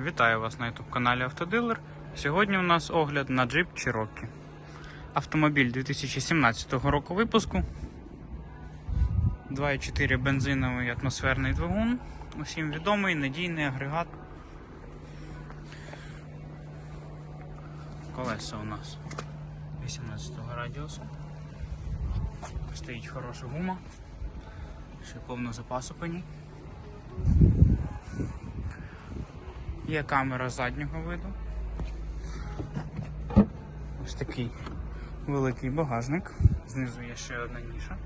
Вітаю вас на YouTube каналі Автодилер. Сьогодні у нас огляд на Jeep Cherokee. Автомобіль 2017 року випуску. 2,4 бензиновий атмосферний двигун. Усім відомий, надійний агрегат. Колеса у нас 18 радіусу. Стоїть хороша гума. Ще повно запасу по ній. Є камера заднього виду. Ось такий великий багажник. Знизу є ще одна ніша.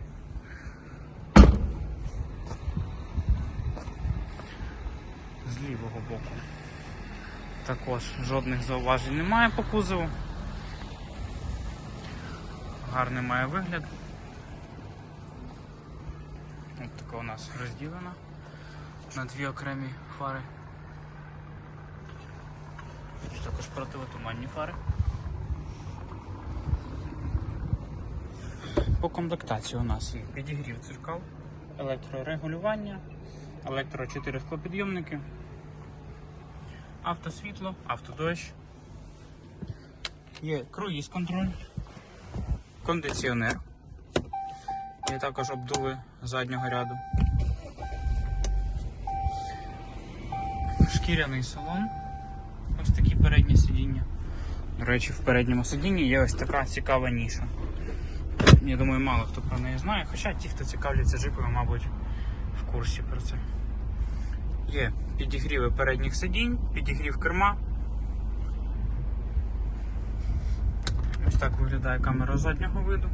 З лівого боку. Також жодних зауважень немає по кузову. Гарний має вигляд. Ось така у нас розділена на дві окремі фари. Також противотуманні фари. По комплектації у нас є підігрів дзеркал, електрорегулювання, електро 4 склопідйомники, автосвітло, автодощ, є круїз контроль, кондиціонер, є також обдуви заднього ряду, шкіряний салон. Ось такі передні сидіння. До речі, в передньому сидінні є ось така цікава ніша. Я думаю, мало хто про неї знає, хоча ті, хто цікавляться джипами, мабуть, в курсі про це. Є підігріви передніх сидінь, підігрів керма. Ось так виглядає камера заднього виду.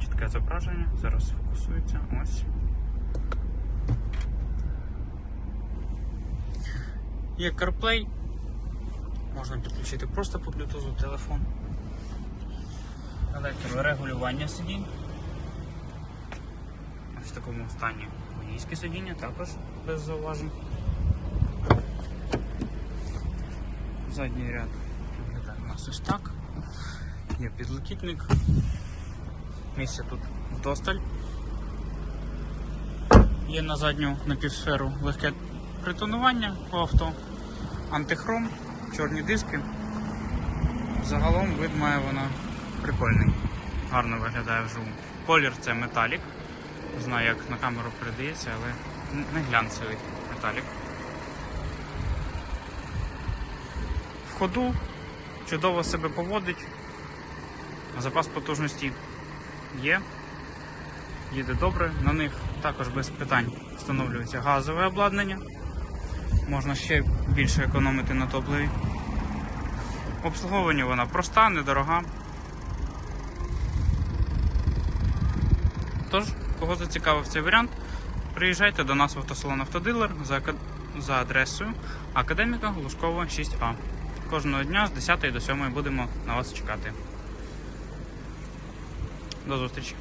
Чітке зображення, зараз фокусується. Ось. Є CarPlay, можна підключити просто по Bluetooth телефон. Електрорегулювання сидінь. Ось в такому стані водійське сидіння також без зауважень. Задній ряд виглядає у нас ось так. Є підлокітник. Місця тут вдосталь. Є на задню напівсферу легке притонування по авто, антихром, чорні диски. Загалом вид має вона прикольний. Гарно виглядає вживу. Колір це металік. Не знаю, як на камеру передається, але не глянцевий металік. В ходу чудово себе поводить. Запас потужності є. Їде добре, на них також без питань встановлюється газове обладнання. Можна ще більше економити на топливі. Обслуговування вона проста, недорога. Тож, кого зацікавив цей варіант, приїжджайте до нас в автосалон Автодилер за, за адресою Академіка Глушкова 6А. Кожного дня з 10 до 7 будемо на вас чекати. До зустрічі!